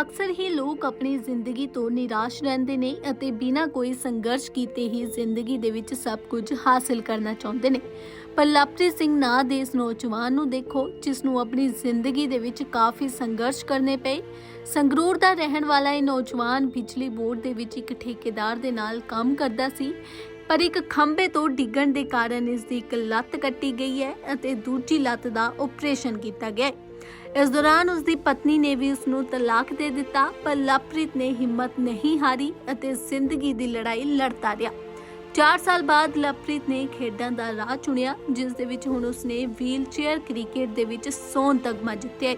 ਅਕਸਰ ਹੀ ਲੋਕ ਆਪਣੀ ਜ਼ਿੰਦਗੀ ਤੋਂ ਨਿਰਾਸ਼ ਰਹਿੰਦੇ ਨੇ ਅਤੇ ਬਿਨਾਂ ਕੋਈ ਸੰਘਰਸ਼ ਕੀਤੇ ਹੀ ਜ਼ਿੰਦਗੀ ਦੇ ਵਿੱਚ ਸਭ ਕੁਝ ਹਾਸਲ ਕਰਨਾ ਚਾਹੁੰਦੇ ਨੇ। ਪਰ ਲਵਪ੍ਰੀਤ ਸਿੰਘ ਨਾਂ ਦੇ ਇਸ ਨੌਜਵਾਨ ਨੂੰ ਦੇਖੋ, ਜਿਸ ਨੂੰ ਆਪਣੀ ਜ਼ਿੰਦਗੀ ਦੇ ਵਿੱਚ ਕਾਫੀ ਸੰਘਰਸ਼ ਕਰਨੇ ਪਏ। ਸੰਗਰੂਰ ਦਾ ਰਹਿਣ ਵਾਲਾ ਇਹ ਨੌਜਵਾਨ ਬਿਜਲੀ ਬੋਰਡ ਦੇ ਵਿੱਚ ਇੱਕ ਠੇਕੇਦਾਰ ਦੇ ਨਾਲ ਕੰਮ ਕਰਦਾ ਸੀ, ਪਰ ਇੱਕ ਖੰਭੇ ਤੋਂ ਡਿੱਗਣ ਦੇ ਕਾਰਨ ਇਸ ਦੀ ਇੱਕ ਲੱਤ ਕੱਟੀ ਗਈ ਹੈ ਅਤੇ ਦੂਜੀ ਲੱਤ ਦਾ ਆਪਰੇਸ਼ਨ ਕੀਤਾ ਗਿਆ ਹੈ। ਇਸ ਦੌਰਾਨ ਉਸ ਦੀ ਪਤਨੀ ਨੇ ਵੀ ਉਸ ਨੂੰ ਤਲਾਕ ਦੇ ਦਿੱਤਾ, ਪਰ ਲਵਪ੍ਰੀਤ ਨੇ ਹਿੰਮਤ ਨਹੀਂ ਹਾਰੀ ਅਤੇ ਜ਼ਿੰਦਗੀ ਦੀ ਲੜਾਈ ਲੜਦਾ ਰਿਹਾ। 4 ਸਾਲ ਬਾਅਦ ਲਵਪ੍ਰੀਤ ਨੇ ਖੇਡਾਂ ਦਾ ਰਾਹ ਚੁਣਿਆ, ਜਿਸ ਦੇ ਵਿੱਚ ਹੁਣ ਉਸਨੇ ਵੀਲਚੇਅਰ ਕ੍ਰਿਕਟ ਦੇ ਵਿੱਚ ਸੋਨ ਤਗਮਾ ਜਿੱਤਿਆ ਹੈ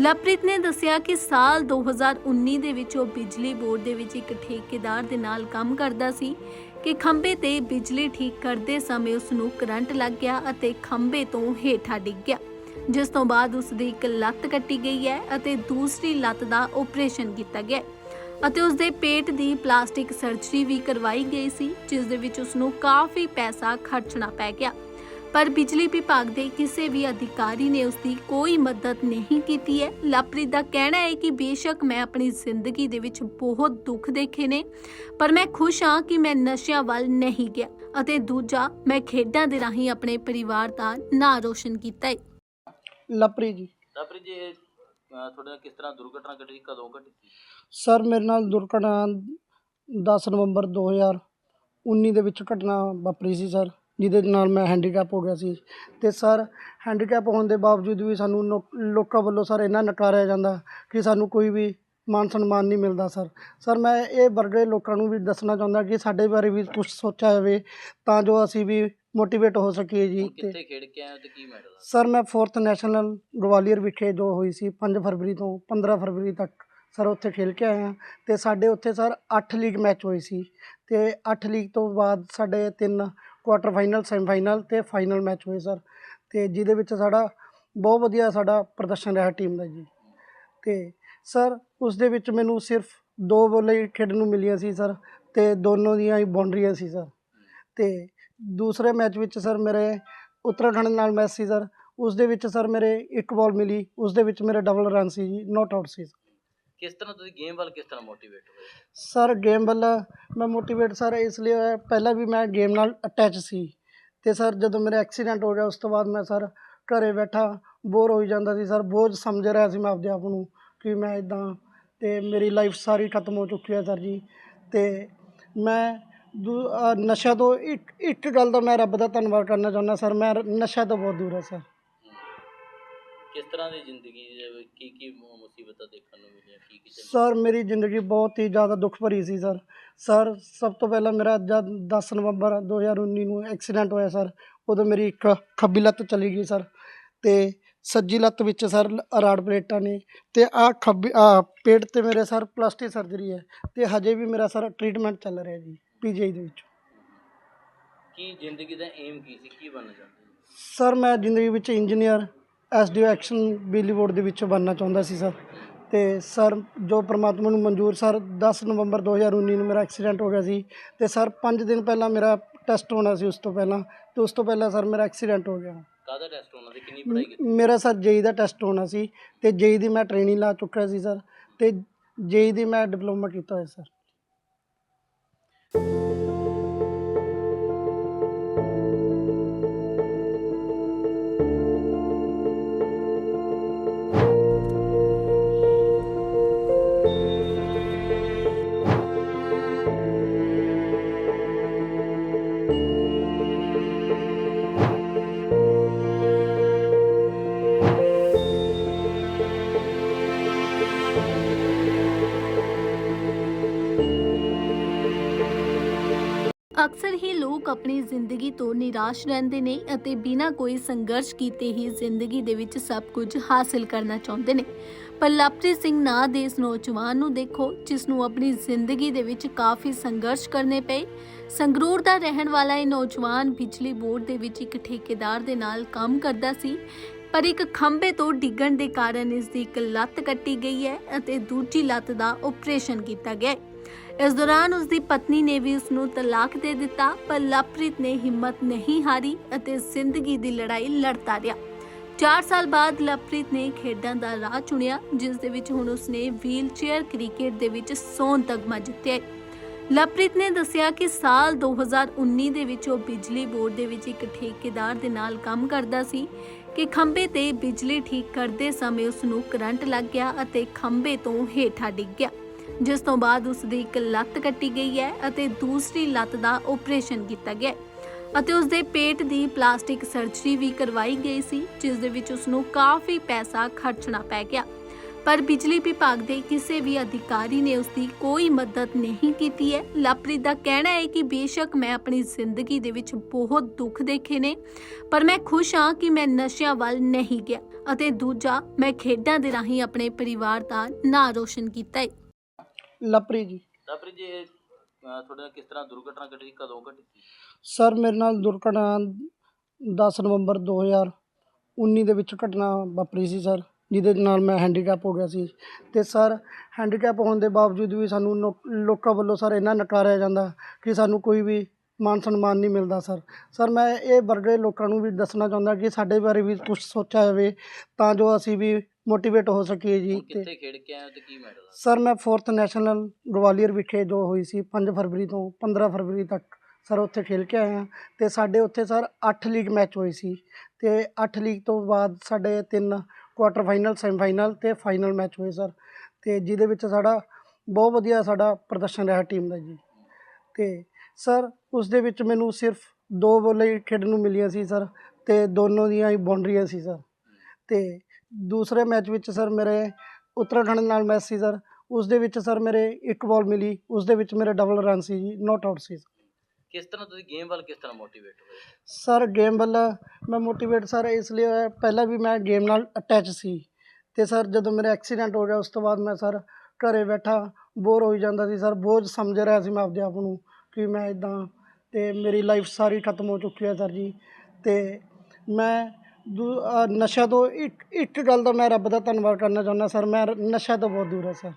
ਲਵਪ੍ਰੀਤ ਨੇ ਦੱਸਿਆ ਕਿ ਸਾਲ 2019 ਦੇ ਵਿੱਚ ਉਹ ਬਿਜਲੀ ਬੋਰਡ ਦੇ ਵਿੱਚ ਇੱਕ ਠੇਕੇਦਾਰ ਦੇ ਨਾਲ ਕੰਮ ਕਰਦਾ ਸੀ ਕਿ ਖੰਭੇ ਤੇ ਬਿਜਲੀ ਠੀਕ ਕਰਦੇ ਸਮੇਂ ਉਸ ਨੂੰ ਕਰੰਟ ਲੱਗ ਗਿਆ ਅਤੇ ਖੰਭੇ ਤੋਂ ਹੇਠਾਂ ਡਿੱਗ ਗਿਆ। ਜਿਸ ਤੋਂ ਬਾਅਦ ਉਸ ਦੀ ਇੱਕ ਲੱਤ ਕੱਟੀ ਗਈ ਹੈ ਅਤੇ ਦੂਸਰੀ ਲੱਤ ਦਾ ਆਪਰੇਸ਼ਨ ਕੀਤਾ ਗਿਆ ਅਤੇ ਉਸ ਦੇ ਪੇਟ ਦੀ ਪਲਾਸਟਿਕ ਸਰਜਰੀ ਵੀ ਕਰਵਾਈ ਗਈ ਸੀ, ਜਿਸ ਦੇ ਵਿੱਚ ਉਸ ਨੂੰ ਕਾਫੀ ਪੈਸਾ ਖਰਚਣਾ ਪੈ ਗਿਆ। ਪਰ ਬਿਜਲੀ ਵਿਭਾਗ ਦੇ ਕਿਸੇ ਵੀ ਅਧਿਕਾਰੀ ਨੇ ਉਸ ਦੀ ਕੋਈ ਮਦਦ ਨਹੀਂ ਕੀਤੀ ਹੈ। ਲਪ੍ਰੀਤ ਦਾ ਕਹਿਣਾ ਹੈ ਕਿ ਬੇਸ਼ੱਕ ਮੈਂ ਆਪਣੀ ਜ਼ਿੰਦਗੀ ਦੇ ਵਿੱਚ ਬਹੁਤ ਦੁੱਖ ਦੇਖੇ ਨੇ, ਪਰ ਮੈਂ ਖੁਸ਼ ਹਾਂ ਕਿ ਮੈਂ ਨਸ਼ਿਆਂ ਵੱਲ ਨਹੀਂ ਗਿਆ ਅਤੇ ਦੂਜਾ ਮੈਂ ਖੇਡਾਂ ਦੇ ਰਾਹੀਂ ਆਪਣੇ ਪਰਿਵਾਰ ਦਾ ਨਾਂ ਰੋਸ਼ਨ ਕੀਤਾ ਹੈ। ਲਪਰੀ ਜੀ। ਤਾਪਰੀ ਜੀ ਇਹ, ਅਹ, ਤੁਹਾਡੇ ਨਾਲ ਕਿਸ ਤਰ੍ਹਾਂ ਦੁਰਘਟਨਾ ਘਟੀ ਕਦੋਂ ਘਟੀ ਸੀ? ਸਰ ਮੇਰੇ ਨਾਲ ਦੁਰਘਟਨਾ 10 ਨਵੰਬਰ 2019 ਦੇ ਵਿੱਚ ਘਟਨਾ ਵਾਪਰੀ ਸੀ ਸਰ ਜਿਹਦੇ ਨਾਲ ਮੈਂ ਹੈਂਡੀਕੈਪ ਹੋ ਗਿਆ ਸੀ। ਤੇ ਸਰ ਹੈਂਡੀਕੈਪ ਹੋਣ ਦੇ ਬਾਵਜੂਦ ਵੀ ਸਾਨੂੰ ਨੋ- ਲੋਕਾਂ ਵੱਲੋਂ ਸਰ ਇੰਨਾ ਨਕਾਰਿਆ ਜਾਂਦਾ ਕਿ ਸਾਨੂੰ ਕੋਈ ਵੀ ਮਾਨ ਸਨਮਾਨ ਨਹੀਂ ਮਿਲਦਾ ਸਰ। ਸਰ ਮੈਂ ਇਹ ਵਰਗੇ ਲੋਕਾਂ ਨੂੰ ਵੀ ਦੱਸਣਾ ਚਾਹੁੰਦਾ ਕਿ ਸਾਡੇ ਬਾਰੇ ਵੀ ਕੁਝ ਸੋਚਿਆ ਜਾਵੇ ਤਾਂ ਜੋ ਅਸੀਂ ਵੀ ਮੋਟੀਵੇਟ ਹੋ ਸਕੀਏ ਜੀ ਕਿੱਥੇ ਖੇਡ ਕੇ ਆਏ ਹੋ ਤੇ ਕੀ ਮੈਡਲ ਸਰ ਮੈਂ 4th ਨੈਸ਼ਨਲ ਗਵਾਲੀਅਰ ਵਿਖੇ ਜੋ ਹੋਈ ਸੀ 5 ਫਰਵਰੀ ਤੋਂ 15 ਫਰਵਰੀ ਤੱਕ ਸਰ ਉੱਥੇ ਖੇਲ ਕੇ ਹਾਂ ਤੇ ਸਾਡੇ ਉੱਥੇ ਸਰ 8 ਲੀਗ ਮੈਚ ਹੋਏ ਸੀ ਤੇ 8 ਲੀਗ ਤੋਂ ਬਾਅਦ ਸਾਡੇ ਤਿੰਨ ਕੁਆਟਰ ਫਾਈਨਲ ਸੈਮੀਫਾਈਨਲ ਤੇ ਫਾਈਨਲ ਮੈਚ ਹੋਏ ਸਰ। ਤੇ ਜਿਹਦੇ ਵਿੱਚ ਸਾਡਾ ਬਹੁਤ ਵਧੀਆ ਸਾਡਾ ਪ੍ਰਦਰਸ਼ਨ ਰਿਹਾ ਟੀਮ ਦਾ ਜੀ। ਤੇ ਸਰ ਉਸ ਦੇ ਵਿੱਚ ਮੈਨੂੰ ਸਿਰਫ ਦੋ ਬੋਲਾਂ ਹੀ ਖੇਡਣ ਨੂੰ ਮਿਲੀਆਂ ਸੀ ਸਰ ਤੇ ਦੋਨੋਂ ਦੀਆਂ ਹੀ ਬਾਉਂਡਰੀਆਂ ਸੀ ਸਰ। ਤੇ ਦੂਸਰੇ ਮੈਚ ਵਿੱਚ ਸਰ ਮੇਰੇ ਉੱਤਰਾਖੰਡ ਨਾਲ ਮੈਚ ਸੀ ਸਰ। ਉਸ ਦੇ ਵਿੱਚ ਸਰ ਮੇਰੇ ਇੱਕ ਬਾਲ ਮਿਲੀ ਉਸ ਦੇ ਵਿੱਚ ਮੇਰੇ ਡਬਲ ਰਨ ਸੀ ਜੀ ਨੋਟ ਆਊਟ ਸੀ। ਕਿਸ ਤਰ੍ਹਾਂ ਤੁਸੀਂ ਗੇਮ ਵੱਲ ਕਿਸ ਤਰ੍ਹਾਂ ਮੋਟੀਵੇਟ ਹੋਏ? ਸਰ ਗੇਮ ਵੱਲ ਮੈਂ ਮੋਟੀਵੇਟ ਸਰ ਇਸ ਲਈ ਹੋਇਆ ਪਹਿਲਾਂ ਵੀ ਮੈਂ ਗੇਮ ਨਾਲ ਅਟੈਚ ਸੀ। ਤੇ ਸਰ ਜਦੋਂ ਮੇਰਾ ਐਕਸੀਡੈਂਟ ਹੋ ਗਿਆ ਉਸ ਤੋਂ ਬਾਅਦ ਮੈਂ ਸਰ ਘਰੇ ਬੈਠਾ ਬੋਰ ਹੋਈ ਜਾਂਦਾ ਸੀ ਸਰ। ਬੋਝ ਸਮਝ ਰਿਹਾ ਸੀ ਮੈਂ ਆਪਦੇ ਆਪ ਨੂੰ ਕਿ ਮੈਂ ਇਦਾਂ ਤੇ ਮੇਰੀ ਲਾਈਫ ਸਾਰੀ ਖਤਮ ਹੋ ਚੁੱਕੀ ਹੈ ਸਰ ਜੀ। ਤੇ ਮੈਂ ਨਸ਼ਾ ਤੋਂ ਇੱਕ ਇੱਕ ਗੱਲ ਦਾ ਮੈਂ ਰੱਬ ਦਾ ਧੰਨਵਾਦ ਕਰਨਾ ਚਾਹੁੰਦਾ ਸਰ ਮੈਂ ਨਸ਼ਾ ਤੋਂ ਬਹੁਤ ਦੂਰ ਹਾਂ ਸਰ ਕਿਸ ਤਰ੍ਹਾਂ ਦੀ ਜ਼ਿੰਦਗੀ ਕੀ ਕੀ ਮੁਸੀਬਤਾਂ ਦੇਖਣ ਨੂੰ ਮਿਲੀਆਂ? ਕੀ ਕੀ ਸਰ ਮੇਰੀ ਜ਼ਿੰਦਗੀ ਬਹੁਤ ਹੀ ਜ਼ਿਆਦਾ ਦੁੱਖ ਭਰੀ ਸੀ ਸਰ ਸਰ ਸਭ ਤੋਂ ਪਹਿਲਾਂ ਮੇਰਾ ਜਦ 10 ਨਵੰਬਰ 2019 ਨੂੰ ਐਕਸੀਡੈਂਟ ਹੋਇਆ ਸਰ ਉਦੋਂ ਮੇਰੀ ਇੱਕ ਖੱਬੀ ਲੱਤ ਚਲੀ ਗਈ ਸਰ ਤੇ ਸੱਜੀ ਲੱਤ ਵਿੱਚ ਸਰ ਰਾੜ ਪਲੇਟਾਂ ਨੇ ਤੇ ਆ ਖੱਬੀ ਆ ਪੇਟ ਤੇ ਮੇਰੇ ਸਰ ਪਲਾਸਟਿਕ ਸਰਜਰੀ ਹੈ ਤੇ ਹਜੇ ਵੀ ਮੇਰਾ ਸਰ ਟ੍ਰੀਟਮੈਂਟ ਚੱਲ ਰਿਹਾ ਜੀ ਪੀਜੀਆਈ ਦੇ ਵਿੱਚ। ਕੀ ਜ਼ਿੰਦਗੀ ਦਾ ਏਮ ਕੀ ਸੀ? ਕੀ ਬਣਨਾ ਚਾਹੁੰਦੇ? ਸਰ ਮੈਂ ਜ਼ਿੰਦਗੀ ਵਿੱਚ ਇੰਜੀਨੀਅਰ ਐਸਡੀਓ ਐਕਸ਼ਨ ਬਿਜਲੀ ਬੋਰਡ ਦੇ ਵਿੱਚ ਬਣਨਾ ਚਾਹੁੰਦਾ ਸੀ ਸਰ। ਤੇ ਸਰ ਜੋ ਪ੍ਰਮਾਤਮਾ ਨੂੰ ਮਨਜ਼ੂਰ ਸਰ 10 ਨਵੰਬਰ 2019 ਨੂੰ ਮੇਰਾ ਐਕਸੀਡੈਂਟ ਹੋ ਗਿਆ ਸੀ ਤੇ ਸਰ 5 ਦਿਨ ਪਹਿਲਾਂ ਮੇਰਾ ਟੈਸਟ ਹੋਣਾ ਸੀ ਉਸ ਤੋਂ ਪਹਿਲਾਂ ਤੇ ਉਸ ਤੋਂ ਪਹਿਲਾਂ ਸਰ ਮੇਰਾ ਐਕਸੀਡੈਂਟ ਹੋ ਗਿਆ। ਕਾਹਦਾ ਟੈਸਟ ਹੋਣਾ ਸੀ ਕਿੰਨੀ ਪੜ੍ਹਾਈ ਕੀਤੀ? ਮੇਰਾ ਸਰ ਜੇਈ ਦਾ ਟੈਸਟ ਹੋਣਾ ਸੀ ਤੇ ਜੇਈ ਦੀ ਮੈਂ ਟ੍ਰੇਨਿੰਗ ਲਾ ਚੁੱਕਿਆ ਸੀ ਸਰ ਤੇ ਜੇਈ ਦੀ ਮੈਂ ਡਿਪਲੋਮਾ ਕੀਤਾ ਹੋਇਆ ਸਰ। ਹੀ ਲੋਕ ਆਪਣੀ ਜ਼ਿੰਦਗੀ ਤੋਂ ਨਿਰਾਸ਼ ਰਹਿੰਦੇ ਨੇ ਅਤੇ ਬਿਨਾਂ ਕੋਈ ਸੰਘਰਸ਼ ਕੀਤੇ ਹੀ ਜ਼ਿੰਦਗੀ ਦੇ ਵਿੱਚ ਸਭ ਕੁਝ ਹਾਸਲ ਕਰਨਾ ਚਾਹੁੰਦੇ ਨੇ। ਪਰ ਲਵਪ੍ਰੀਤ ਸਿੰਘ ਨਾਂ ਦੇ ਇਸ ਨੌਜਵਾਨ ਨੂੰ ਦੇਖੋ, ਜਿਸ ਨੂੰ ਆਪਣੀ ਜ਼ਿੰਦਗੀ ਦੇ ਵਿੱਚ ਕਾਫੀ ਸੰਘਰਸ਼ ਕਰਨੇ ਪਏ। ਸੰਗਰੂਰ ਦਾ ਰਹਿਣ ਵਾਲਾ ਇਹ ਨੌਜਵਾਨ ਬਿਜਲੀ ਬੋਰਡ ਦੇ ਵਿੱਚ ਇੱਕ ਠੇਕੇਦਾਰ ਦੇ ਨਾਲ ਕੰਮ ਕਰਦਾ ਸੀ। ਪਰ ਇੱਕ ਖੰਭੇ ਤੋਂ ਡਿੱਗਣ ਦੇ ਕਾਰਨ ਇਸ ਦੀ ਇੱਕ ਲੱਤ ਕੱਟੀ ਗਈ ਹੈ ਅਤੇ ਦੂਜੀ ਲੱਤ ਦਾ ਆਪਰੇਸ਼ਨ ਕੀਤਾ ਗਿਆ ਇਸ ਦੌਰਾਨ ਉਸ ਦੀ ਪਤਨੀ ਨੇ ਵੀ ਉਸ ਨੂੰ ਤਲਾਕ ਦੇ ਦਿੱਤਾ, ਪਰ ਲਵਪ੍ਰੀਤ ਨੇ ਹਿੰਮਤ ਨਹੀਂ ਹਾਰੀ ਅਤੇ ਜ਼ਿੰਦਗੀ ਦੀ ਲੜਾਈ ਲੜਦਾ ਰਿਹਾ। 4 ਸਾਲ ਬਾਅਦ ਲਵਪ੍ਰੀਤ ਨੇ ਖੇਡਾਂ ਦਾ ਰਾਹ ਚੁਣਿਆ, ਜਿਸ ਦੇ ਵਿੱਚ ਹੁਣ ਉਸਨੇ ਵੀਲਚੇਅਰ ਕ੍ਰਿਕਟ ਦੇ ਵਿੱਚ ਸੋਨ ਤਗਮਾ ਜਿੱਤਿਆ ਲਵਪ੍ਰੀਤ ਨੇ ਦੱਸਿਆ ਕਿ ਸਾਲ 2019 ਦੇ ਵਿੱਚ ਉਹ ਬਿਜਲੀ ਬੋਰਡ ਦੇ ਵਿੱਚ ਇੱਕ ਠੇਕੇਦਾਰ ਦੇ ਨਾਲ ਕੰਮ ਕਰਦਾ ਸੀ ਕਿ ਖੰਭੇ ਤੇ ਬਿਜਲੀ ਠੀਕ ਕਰਦੇ ਸਮੇਂ ਉਸ ਨੂੰ ਕਰੰਟ ਲੱਗ ਗਿਆ ਅਤੇ ਖੰਭੇ ਤੋਂ ਹੇਠਾਂ ਡਿੱਗ ਗਿਆ, ਜਿਸ ਤੋਂ ਬਾਅਦ ਉਸ ਦੀ ਇੱਕ ਲੱਤ ਕੱਟੀ ਗਈ ਹੈ ਅਤੇ ਦੂਸਰੀ ਲੱਤ ਦਾ ਆਪਰੇਸ਼ਨ ਕੀਤਾ ਗਿਆ ਅਤੇ ਉਸ ਦੇ ਪੇਟ ਦੀ ਪਲਾਸਟਿਕ ਸਰਜਰੀ ਵੀ ਕਰਵਾਈ ਗਈ ਸੀ, ਜਿਸ ਦੇ ਵਿੱਚ ਉਸ ਨੂੰ ਕਾਫੀ ਪੈਸਾ ਖਰਚਣਾ ਪੈ ਗਿਆ। ਪਰ ਬਿਜਲੀ ਵਿਭਾਗ ਦੇ ਕਿਸੇ ਵੀ ਅਧਿਕਾਰੀ ਨੇ ਉਸ ਦੀ ਕੋਈ ਮਦਦ ਨਹੀਂ ਕੀਤੀ ਹੈ। ਲਵਪ੍ਰੀਤ ਦਾ ਕਹਿਣਾ ਹੈ ਕਿ ਬੇਸ਼ੱਕ ਮੈਂ ਆਪਣੀ ਜ਼ਿੰਦਗੀ ਦੇ ਵਿੱਚ ਬਹੁਤ ਦੁੱਖ ਦੇਖੇ ਨੇ ਪਰ ਮੈਂ ਖੁਸ਼ ਹਾਂ ਕਿ ਮੈਂ ਨਸ਼ਿਆਂ ਵੱਲ ਨਹੀਂ ਗਿਆ ਅਤੇ ਦੂਜਾ ਮੈਂ ਖੇਡਾਂ ਦੇ ਰਾਹੀਂ ਆਪਣੇ ਪਰਿਵਾਰ ਦਾ ਨਾਂ ਰੋਸ਼ਨ ਕੀਤਾ ਹੈ। ਲਪਰੀ ਜੀ। ਲਵਪ੍ਰੀਤ ਜੀ ਇਹ, ਅਹ, ਤੁਹਾਡੇ ਨਾਲ ਕਿਸ ਤਰ੍ਹਾਂ ਦੁਰਘਟਨਾ ਘਟੀ ਕਦੋਂ ਘਟੀ? ਸੀ ਸਰ ਮੇਰੇ ਨਾਲ ਦੁਰਘਟਨਾ 10 ਨਵੰਬਰ 2019 ਦੇ ਵਿੱਚ ਘਟਨਾ ਵਾਪਰੀ ਸੀ ਸਰ। ਜਿਹਦੇ ਨਾਲ ਮੈਂ ਹੈਂਡੀਕੈਪ ਹੋ ਗਿਆ ਸੀ। ਤੇ ਸਰ ਹੈਂਡੀਕੈਪ ਹੋਣ ਦੇ ਬਾਵਜੂਦ ਵੀ ਸਾਨੂੰ ਨੋ- ਲੋਕਾਂ ਵੱਲੋਂ ਸਰ ਇੰਨਾ ਨਕਾਰਿਆ ਜਾਂਦਾ ਕਿ ਸਾਨੂੰ ਕੋਈ ਵੀ ਮਾਨ ਸਨਮਾਨ ਨਹੀਂ ਮਿਲਦਾ ਸਰ ਸਰ ਮੈਂ ਇਹ ਵਰਗੇ ਲੋਕਾਂ ਨੂੰ ਵੀ ਦੱਸਣਾ ਚਾਹੁੰਦਾ ਕਿ ਸਾਡੇ ਬਾਰੇ ਵੀ ਕੁਝ ਸੋਚਿਆ ਜਾਵੇ ਤਾਂ ਜੋ ਅਸੀਂ ਵੀ ਮੋਟੀਵੇਟ ਹੋ ਸਕੀਏ ਜੀ। ਕਿੱਥੇ ਖੇਡ ਕੇ ਆਏ ਹੋ ਤੇ ਕੀ ਮੈਡਲ ਆ? ਸਰ ਮੈਂ ਫੋਰਥ ਨੈਸ਼ਨਲ ਗਵਾਲੀਅਰ ਵਿਖੇ ਜੋ ਹੋਈ ਸੀ 5 ਫਰਵਰੀ ਤੋਂ 15 ਫਰਵਰੀ ਤੱਕ ਸਰ ਉੱਥੇ ਖੇਲ ਕੇ ਆਏ ਹਾਂ। ਤੇ ਸਾਡੇ ਉੱਥੇ ਸਰ 8 ਲੀਗ ਮੈਚ ਹੋਏ ਸੀ। ਤੇ 8 ਲੀਗ ਤੋਂ ਬਾਅਦ ਸਾਡੇ ਤਿੰਨ ਕੁਆਟਰ ਫਾਈਨਲ, ਸੈਮੀਫਾਈਨਲ ਤੇ ਫਾਈਨਲ ਮੈਚ ਹੋਏ ਸਰ। ਤੇ ਜਿਹਦੇ ਵਿੱਚ ਸਾਡਾ ਬਹੁਤ ਵਧੀਆ ਸਾਡਾ ਪ੍ਰਦਰਸ਼ਨ ਰਿਹਾ ਟੀਮ ਦਾ ਜੀ। ਤੇ ਸਰ, ਉਸ ਦੇ ਵਿੱਚ ਮੈਨੂੰ ਸਿਰਫ ਦੋ ਬੋਲੇ ਹੀ ਖੇਡਣ ਨੂੰ ਮਿਲੀਆਂ ਸੀ ਸਰ ਤੇ ਦੋਨੋਂ ਦੀਆਂ ਹੀ ਬਾਉਂਡਰੀਆਂ ਸੀ ਸਰ। ਤੇ ਦੂਸਰੇ ਮੈਚ ਵਿੱਚ ਸਰ ਮੇਰੇ ਉੱਤਰਾਖੰਡ ਨਾਲ ਮੈਚ ਸੀ ਸਰ। ਉਸ ਦੇ ਵਿੱਚ ਸਰ ਮੇਰੇ ਇੱਕ ਬਾਲ ਮਿਲੀ, ਉਸ ਦੇ ਵਿੱਚ ਮੇਰੇ ਡਬਲ ਰਨ ਸੀ ਜੀ ਨੋਟ ਆਊਟ ਸੀ। ਕਿਸ ਤਰ੍ਹਾਂ ਤੁਸੀਂ ਗੇਮ ਵੱਲ ਕਿਸ ਤਰ੍ਹਾਂ ਮੋਟੀਵੇਟ ਹੋਏ? ਸਰ ਗੇਮ ਵੱਲ ਮੈਂ ਮੋਟੀਵੇਟ ਸਰ ਇਸ ਲਈ ਹੋਇਆ, ਪਹਿਲਾਂ ਵੀ ਮੈਂ ਗੇਮ ਨਾਲ ਅਟੈਚ ਸੀ। ਤੇ ਸਰ ਜਦੋਂ ਮੇਰਾ ਐਕਸੀਡੈਂਟ ਹੋ ਗਿਆ, ਉਸ ਤੋਂ ਬਾਅਦ ਮੈਂ ਸਰ ਘਰੇ ਬੈਠਾ ਬੋਰ ਹੋਈ ਜਾਂਦਾ ਸੀ ਸਰ ਬੋਝ ਸਮਝ ਰਿਹਾ ਸੀ ਮੈਂ ਆਪਦੇ ਆਪ ਨੂੰ ਕਿ ਮੈਂ ਇਦਾਂ ਤੇ ਮੇਰੀ ਲਾਈਫ ਸਾਰੀ ਖਤਮ ਹੋ ਚੁੱਕੀ ਹੈ ਸਰ ਜੀ। ਤੇ ਮੈਂ ਦੂ- ਅਹ ਨਸ਼ਾ ਤੋਂ ਇੱਕ ਇੱਕ ਗੱਲ ਦਾ ਮੈਂ ਰੱਬ ਦਾ ਧੰਨਵਾਦ ਕਰਨਾ ਚਾਹੁੰਦਾ ਸਰ ਮੈਂ ਨਸ਼ਾ ਤੋਂ ਬਹੁਤ ਦੂਰ ਹਾਂ ਸਰ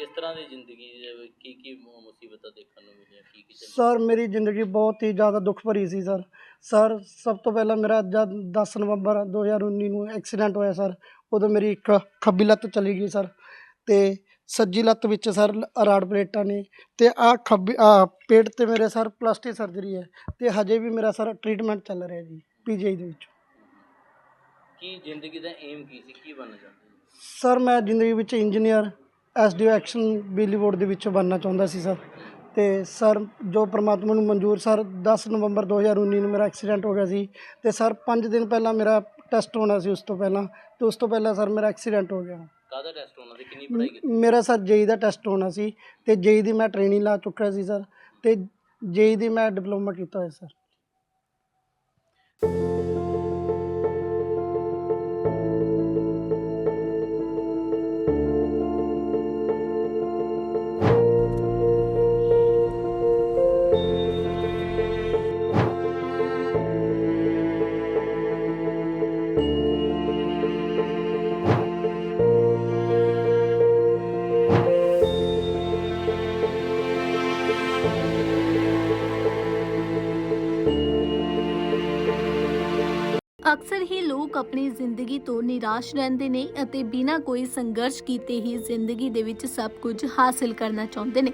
ਕਿਸ ਤਰ੍ਹਾਂ ਦੀ ਜ਼ਿੰਦਗੀ ਦੇ ਵਿੱਚ ਕੀ ਕੀ ਮੁ- ਮੁਸੀਬਤਾਂ ਦੇਖਣ ਨੂੰ ਮਿਲੀਆਂ? ਕੀ ਕੀ ਚੱਲ ਸਰ ਮੇਰੀ ਜ਼ਿੰਦਗੀ ਬਹੁਤ ਹੀ ਜ਼ਿਆਦਾ ਦੁੱਖ ਭਰੀ ਸੀ ਸਰ ਸਰ ਸਭ ਤੋਂ ਪਹਿਲਾਂ ਮੇਰਾ ਜਦ 10 ਨਵੰਬਰ 2019 ਨੂੰ ਐਕਸੀਡੈਂਟ ਹੋਇਆ ਸਰ ਉਦੋਂ ਮੇਰੀ ਇੱਕ ਖੱਬੀ ਲੱਤ ਚਲੀ ਗਈ ਸਰ ਤੇ ਸੱਜੀ ਲੱਤ ਵਿੱਚ ਸਰ ਰਾੜ ਪਲੇਟਾਂ ਨੇ ਤੇ ਆ ਖੱਬੀ ਆ ਪੇਟ ਤੇ ਮੇਰੇ ਸਰ ਪਲਾਸਟਿਕ ਸਰਜਰੀ ਹੈ ਤੇ ਹਜੇ ਵੀ ਮੇਰਾ ਸਰ ਟ੍ਰੀਟਮੈਂਟ ਚੱਲ ਰਿਹਾ ਜੀ ਪੀਜੀਆਈ ਦੇ ਵਿੱਚ। ਕੀ ਜ਼ਿੰਦਗੀ ਦਾ ਏਮ ਕੀ ਸੀ? ਕੀ ਬਣਨਾ ਚਾਹੁੰਦੇ ਸੀ ਸਰ ਮੈਂ ਜ਼ਿੰਦਗੀ ਵਿੱਚ ਇੰਜੀਨੀਅਰ ਐਸਡੀਓ ਐਕਸ਼ਨ ਬਿਜਲੀ ਬੋਰਡ ਦੇ ਵਿੱਚ ਬਣਨਾ ਚਾਹੁੰਦਾ ਸੀ ਸਰ। ਤੇ ਸਰ ਜੋ ਪ੍ਰਮਾਤਮਾ ਨੂੰ ਮਨਜ਼ੂਰ ਸਰ 10 ਨਵੰਬਰ 2019 ਨੂੰ ਮੇਰਾ ਐਕਸੀਡੈਂਟ ਹੋ ਗਿਆ ਸੀ ਤੇ ਸਰ 5 ਦਿਨ ਪਹਿਲਾਂ ਮੇਰਾ ਟੈਸਟ ਹੋਣਾ ਸੀ ਉਸ ਤੋਂ ਪਹਿਲਾਂ ਤੇ ਉਸ ਤੋਂ ਪਹਿਲਾਂ ਸਰ ਮੇਰਾ ਐਕਸੀਡੈਂਟ ਹੋ ਗਿਆ। ਕਾਹਦਾ ਟੈਸਟ ਹੋਣਾ ਸੀ? ਕਿੰਨੀ ਪੜ੍ਹਾਈ ਕੀਤੀ? ਮੇਰਾ ਸਰ ਜੇਈ ਦਾ ਟੈਸਟ ਹੋਣਾ ਸੀ ਤੇ ਜੇਈ ਦੀ ਮੈਂ ਟ੍ਰੇਨਿੰਗ ਲਾ ਚੁੱਕਾ ਸੀ ਸਰ ਤੇ ਜੇਈ ਦੀ ਮੈਂ ਡਿਪਲੋਮਾ ਕੀਤਾ ਹੋਇਆ ਸਰ। ਅਕਸਰ ਹੀ ਲੋਕ ਆਪਣੀ ਜ਼ਿੰਦਗੀ ਤੋਂ ਨਿਰਾਸ਼ ਰਹਿੰਦੇ ਨੇ ਅਤੇ ਬਿਨਾਂ ਕੋਈ ਸੰਘਰਸ਼ ਕੀਤੇ ਹੀ ਜ਼ਿੰਦਗੀ ਦੇ ਵਿੱਚ ਸਭ ਕੁਝ ਹਾਸਲ ਕਰਨਾ ਚਾਹੁੰਦੇ ਨੇ।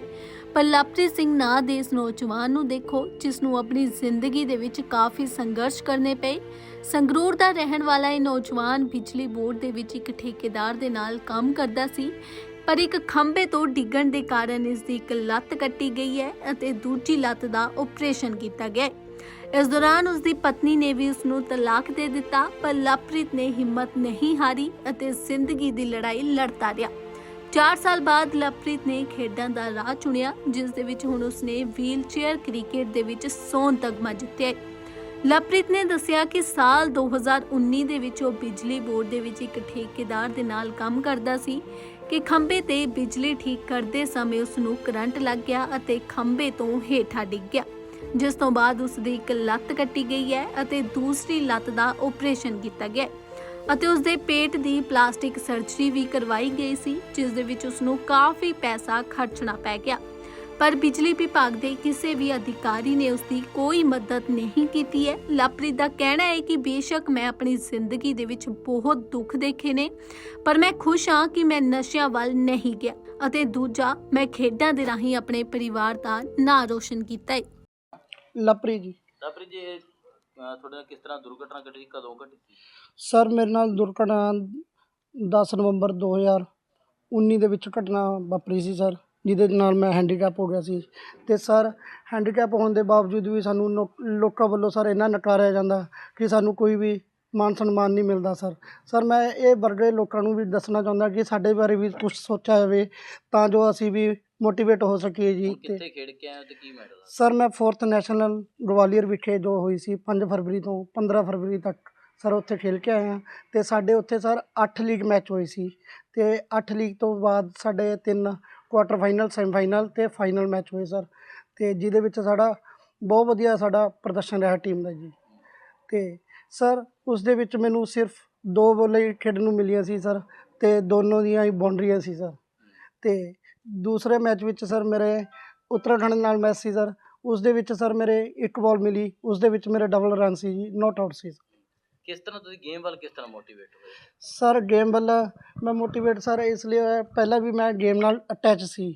ਲਵਪ੍ਰੀਤ ਸਿੰਘ ਨਾਂ ਦੇ ਇਸ ਨੌਜਵਾਨ ਨੂੰ ਦੇਖੋ, ਜਿਸ ਨੂੰ ਆਪਣੀ ਜ਼ਿੰਦਗੀ ਦੇ ਵਿੱਚ ਕਾਫੀ ਸੰਘਰਸ਼ ਕਰਨੇ ਪਏ। ਸੰਗਰੂਰ ਦਾ ਰਹਿਣ ਵਾਲਾ ਇਹ ਨੌਜਵਾਨ ਬਿਜਲੀ ਬੋਰਡ ਦੇ ਵਿੱਚ ਇੱਕ ਠੇਕੇਦਾਰ ਦੇ ਨਾਲ ਕੰਮ ਕਰਦਾ ਸੀ, ਪਰ ਇੱਕ ਖੰਭੇ ਤੋਂ ਡਿੱਗਣ ਦੇ ਕਾਰਨ ਇਸ ਦੀ ਇੱਕ ਲੱਤ ਕੱਟੀ ਗਈ ਹੈ ਅਤੇ ਦੂਜੀ ਲੱਤ ਦਾ ਆਪਰੇਸ਼ਨ ਕੀਤਾ ਗਿਆ ਇਸ ਦੌਰਾਨ ਉਸ ਦੀ ਪਤਨੀ ਨੇ ਵੀ ਉਸ ਨੂੰ ਤਲਾਕ ਦੇ ਦਿੱਤਾ, ਪਰ ਲਵਪ੍ਰੀਤ ਨੇ ਹਿੰਮਤ ਨਹੀਂ ਹਾਰੀ ਅਤੇ ਜ਼ਿੰਦਗੀ ਦੀ ਲੜਾਈ ਲੜਤਾ ਰਿਹਾ। 4 ਸਾਲ ਬਾਅਦ ਲਵਪ੍ਰੀਤ ਨੇ ਖੇਡਾਂ ਦਾ ਰਾਹ ਚੁਣਿਆ, ਜਿਸ ਦੇ ਵਿੱਚ ਹੁਣ ਉਸਨੇ ਵੀਲਚੇਅਰ ਕ੍ਰਿਕਟ ਦੇ ਵਿੱਚ ਸੋਨ ਤਗਮਾ ਜਿੱਤਿਆ ਹੈ। ਲਵਪ੍ਰੀਤ ਨੇ ਦੱਸਿਆ ਕਿ ਸਾਲ 2019 ਦੇ ਵਿੱਚ ਉਹ ਬਿਜਲੀ ਬੋਰਡ ਦੇ ਵਿੱਚ ਇੱਕ ਠੇਕੇਦਾਰ ਦੇ ਨਾਲ ਕੰਮ ਕਰਦਾ ਸੀ ਕਿ ਖੰਭੇ ਤੇ ਬਿਜਲੀ ਠੀਕ ਕਰਦੇ ਸਮੇਂ ਉਸ ਨੂੰ ਕਰੰਟ ਲੱਗ ਗਿਆ ਅਤੇ ਖੰਭੇ ਤੋਂ ਹੇਠਾਂ ਡਿੱਗ ਗਿਆ, ਜਿਸ ਤੋਂ ਬਾਅਦ ਉਸ ਦੀ ਇੱਕ ਲੱਤ ਕੱਟੀ ਗਈ ਹੈ ਅਤੇ ਦੂਸਰੀ ਲੱਤ ਦਾ ਆਪਰੇਸ਼ਨ ਕੀਤਾ ਗਿਆ ਹੈ ਅਤੇ ਉਸ ਦੇ ਪੇਟ ਦੀ ਪਲਾਸਟਿਕ ਸਰਜਰੀ ਵੀ ਕਰਵਾਈ ਗਈ ਸੀ ਜਿਸ ਦੇ ਵਿੱਚ ਉਸ ਨੂੰ ਕਾਫੀ ਪੈਸਾ ਖਰਚਣਾ ਪੈ ਗਿਆ। ਪਰ ਬਿਜਲੀ ਵਿਭਾਗ ਦੇ ਕਿਸੇ ਵੀ ਅਧਿਕਾਰੀ ਨੇ ਉਸ ਦੀ ਕੋਈ ਮਦਦ ਨਹੀਂ ਕੀਤੀ ਹੈ। ਲਵਪ੍ਰੀਤ ਦਾ ਕਹਿਣਾ ਹੈ ਕਿ ਬੇਸ਼ੱਕ ਮੈਂ ਆਪਣੀ ਜ਼ਿੰਦਗੀ ਦੇ ਵਿੱਚ ਬਹੁਤ ਦੁੱਖ ਦੇਖੇ ਨੇ ਪਰ ਮੈਂ ਖੁਸ਼ ਹਾਂ ਕਿ ਮੈਂ ਨਸ਼ਿਆਂ ਵੱਲ ਨਹੀਂ ਗਿਆ ਅਤੇ ਦੂਜਾ ਮੈਂ ਖੇਡਾਂ ਦੇ ਰਾਹੀਂ ਆਪਣੇ ਪਰਿਵਾਰ ਦਾ ਨਾਂ ਰੋਸ਼ਨ ਕੀਤਾ ਹੈ। ਲਪਰੀ ਜੀ। ਲਵਪ੍ਰੀਤ ਜੀ ਤੁਹਾਡੇ ਨਾਲ ਕਿਸ ਤਰ੍ਹਾਂ ਦੁਰਘਟਨਾ ਘਟੀ ਸੀ? ਕਦੋਂ ਘਟੀ ਸੀ? ਸਰ, ਮੇਰੇ ਨਾਲ ਦੁਰਘਟਨਾ 10 ਨਵੰਬਰ 2019 ਦੇ ਵਿੱਚ ਘਟਨਾ ਵਾਪਰੀ ਸੀ, ਸਰ, ਜਿਹਦੇ ਨਾਲ ਮੈਂ ਹੈਂਡੀਕੈਪ ਹੋ ਗਿਆ ਸੀ। ਤੇ ਸਰ ਹੈਂਡੀਕੈਪ ਹੋਣ ਦੇ ਬਾਵਜੂਦ ਵੀ ਸਾਨੂੰ ਨੋ- ਲੋਕਾਂ ਵੱਲੋਂ ਸਰ ਇੰਨਾ ਨਕਾਰਿਆ ਜਾਂਦਾ ਕਿ ਸਾਨੂੰ ਕੋਈ ਵੀ ਮਾਨ ਸਨਮਾਨ ਨਹੀਂ ਮਿਲਦਾ, ਸਰ। ਸਰ, ਮੈਂ ਇਹ ਵਰਗੇ ਲੋਕਾਂ ਨੂੰ ਵੀ ਦੱਸਣਾ ਚਾਹੁੰਦਾ ਕਿ ਸਾਡੇ ਬਾਰੇ ਵੀ ਕੁਝ ਸੋਚਿਆ ਜਾਵੇ ਤਾਂ ਜੋ ਅਸੀਂ ਵੀ ਮੋਟੀਵੇਟ ਹੋ ਸਕੀਏ ਜੀ ਹੁਣ ਤੇ ਕਿੱਥੇ ਖੇਡ ਕੇ ਆਏ ਹੋ ਤੇ ਕੀ ਮੈਡਲ ਆ? ਸਰ ਮੈਂ 4th ਨੈਸ਼ਨਲ ਗਵਾਲੀਅਰ ਵਿਖੇ ਜੋ ਹੋਈ ਸੀ 5 ਫਰਵਰੀ ਤੋਂ 15 ਫਰਵਰੀ ਤੱਕ ਸਰ ਉੱਥੇ ਖੇਲ ਕੇ ਆਏ ਹਾਂ ਤੇ ਸਾਡੇ ਉੱਥੇ ਸਰ 8 ਲੀਗ ਮੈਚ ਹੋਏ ਸੀ ਤੇ 8 ਲੀਗ ਤੋਂ ਬਾਅਦ ਸਾਡੇ ਤਿੰਨ ਕੁਆਟਰ ਫਾਈਨਲ ਸੈਮੀਫਾਈਨਲ ਤੇ ਫਾਈਨਲ ਮੈਚ ਹੋਏ ਸਰ ਤੇ ਜਿਹਦੇ ਵਿੱਚ ਸਾਡਾ ਬਹੁਤ ਵਧੀਆ ਸਾਡਾ ਪ੍ਰਦਰਸ਼ਨ ਰਿਹਾ ਟੀਮ ਦਾ ਜੀ। ਤੇ ਸਰ ਉਸ ਦੇ ਵਿੱਚ ਮੈਨੂੰ ਸਿਰਫ ਦੋ ਬੋਲਾਂ ਹੀ ਖੇਡਣ ਨੂੰ ਮਿਲੀਆਂ ਸੀ ਸਰ ਤੇ ਦੋਨੋਂ ਦੀਆਂ ਹੀ ਬਾਉਂਡਰੀਆਂ ਸੀ ਸਰ ਤੇ ਦੂਸਰੇ ਮੈਚ ਵਿੱਚ ਸਰ ਮੇਰੇ ਉੱਤਰਾਖੰਡ ਨਾਲ ਮੈਚ ਸੀ ਸਰ। ਉਸ ਦੇ ਵਿੱਚ ਸਰ ਮੇਰੇ ਇੱਕ ਬਾਲ ਮਿਲੀ ਉਸ ਦੇ ਵਿੱਚ ਮੇਰੇ ਡਬਲ ਰਨ ਸੀ ਜੀ ਨਾਟ ਆਊਟ ਸੀ। ਕਿਸ ਤਰ੍ਹਾਂ ਤੁਸੀਂ ਗੇਮ ਵੱਲ ਕਿਸ ਤਰ੍ਹਾਂ ਮੋਟੀਵੇਟ ਹੋਏ? ਸਰ ਗੇਮ ਵੱਲ ਮੈਂ ਮੋਟੀਵੇਟ ਸਰ ਇਸ ਲਈ ਹੋਇਆ ਪਹਿਲਾਂ ਵੀ ਮੈਂ ਗੇਮ ਨਾਲ ਅਟੈਚ ਸੀ।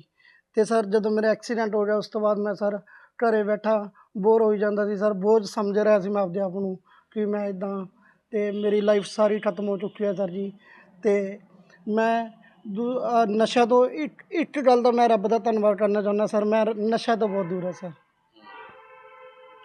ਤੇ ਸਰ ਜਦੋਂ ਮੇਰਾ ਐਕਸੀਡੈਂਟ ਹੋ ਗਿਆ ਉਸ ਤੋਂ ਬਾਅਦ ਮੈਂ ਸਰ ਘਰੇ ਬੈਠਾ ਬੋਰ ਹੋਈ ਜਾਂਦਾ ਸੀ ਸਰ। ਬੋਝ ਸਮਝ ਰਿਹਾ ਸੀ ਮੈਂ ਆਪਦੇ ਆਪ ਨੂੰ ਕਿ ਮੈਂ ਇਦਾਂ ਤੇ ਮੇਰੀ ਲਾਈਫ ਸਾਰੀ ਖਤਮ ਹੋ ਚੁੱਕੀ ਹੈ ਸਰ ਜੀ। ਤੇ ਮੈਂ ਨਸ਼ਾ ਤੋਂ ਇੱਕ ਇੱਕ ਗੱਲ ਦਾ ਮੈਂ ਰੱਬ ਦਾ ਧੰਨਵਾਦ ਕਰਨਾ ਚਾਹੁੰਦਾ ਸਰ। ਮੈਂ ਨਸ਼ਾ ਤੋਂ ਬਹੁਤ ਦੂਰ ਹਾਂ ਸਰ।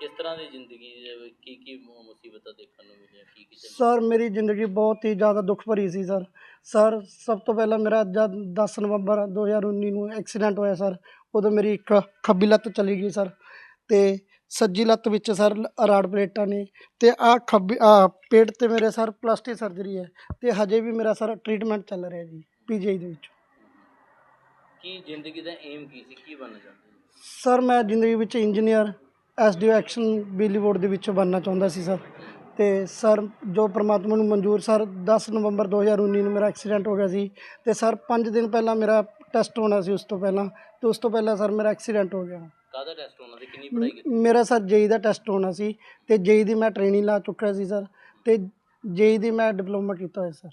ਕਿਸ ਤਰ੍ਹਾਂ ਦੀ ਜ਼ਿੰਦਗੀ ਦੇ ਕੀ ਕੀ ਮੁਸੀਬਤਾਂ ਦੇਖਣ ਨੂੰ ਮਿਲੀਆਂ? ਕੀ ਕੀ ਸਰ ਮੇਰੀ ਜ਼ਿੰਦਗੀ ਬਹੁਤ ਹੀ ਜ਼ਿਆਦਾ ਦੁੱਖ ਭਰੀ ਸੀ ਸਰ। ਸਰ ਸਭ ਤੋਂ ਪਹਿਲਾਂ ਮੇਰਾ ਜਦ 10 ਨਵੰਬਰ 2019 ਨੂੰ ਐਕਸੀਡੈਂਟ ਹੋਇਆ ਸਰ ਉਦੋਂ ਮੇਰੀ ਇੱਕ ਖੱਬੀ ਲੱਤ ਚਲੀ ਗਈ ਸਰ। ਤੇ ਸੱਜੀ ਲੱਤ ਵਿੱਚ ਸਰ ਰਾੜ ਪਲੇਟਾਂ ਨੇ ਤੇ ਆ ਖੱਬੀ ਆ ਪੇਟ ਤੇ ਮੇਰੇ ਸਰ ਪਲਾਸਟਿਕ ਸਰਜਰੀ ਹੈ। ਤੇ ਹਜੇ ਵੀ ਮੇਰਾ ਸਰ ਟ੍ਰੀਟਮੈਂਟ ਚੱਲ ਰਿਹਾ ਜੀ। ਪੀਜੀਆਈ ਦੇ ਵਿੱਚ। ਕੀ ਜ਼ਿੰਦਗੀ ਦਾ ਏਮ ਕੀ ਸੀ? ਕੀ ਬਣਨਾ ਚਾਹੁੰਦੇ ਸੀ ਸਰ ਮੈਂ ਜ਼ਿੰਦਗੀ ਵਿੱਚ ਇੰਜੀਨੀਅਰ ਐਸਡੀਓ ਐਕਸ਼ਨ ਬਿਜਲੀ ਬੋਰਡ ਦੇ ਵਿੱਚ ਬਣਨਾ ਚਾਹੁੰਦਾ ਸੀ ਸਰ। ਤੇ ਸਰ ਜੋ ਪ੍ਰਮਾਤਮਾ ਨੂੰ ਮਨਜ਼ੂਰ ਸਰ 10 ਨਵੰਬਰ 2019 ਨੂੰ ਮੇਰਾ ਐਕਸੀਡੈਂਟ ਹੋ ਗਿਆ ਸੀ ਤੇ ਸਰ 5 ਦਿਨ ਪਹਿਲਾਂ ਮੇਰਾ ਟੈਸਟ ਹੋਣਾ ਸੀ ਉਸ ਤੋਂ ਪਹਿਲਾਂ ਤੇ ਉਸ ਤੋਂ ਪਹਿਲਾਂ ਸਰ ਮੇਰਾ ਐਕਸੀਡੈਂਟ ਹੋ ਗਿਆ। ਕਾਹਦਾ ਟੈਸਟ ਹੋਣਾ ਸੀ? ਕਿੰਨੀ ਪੜ੍ਹਾਈ ਕੀਤੀ? ਮ- ਮੇਰਾ ਸਰ ਜੇਈ ਦਾ ਟੈਸਟ ਹੋਣਾ ਸੀ ਤੇ ਜੇਈ ਦੀ ਮੈਂ ਟ੍ਰੇਨਿੰਗ ਲਾ ਚੁੱਕਾ ਸੀ ਸਰ। ਤੇ ਜੇਈ ਦੀ ਮੈਂ ਡਿਪਲੋਮਾ ਕੀਤਾ ਹੋਇਆ ਸਰ।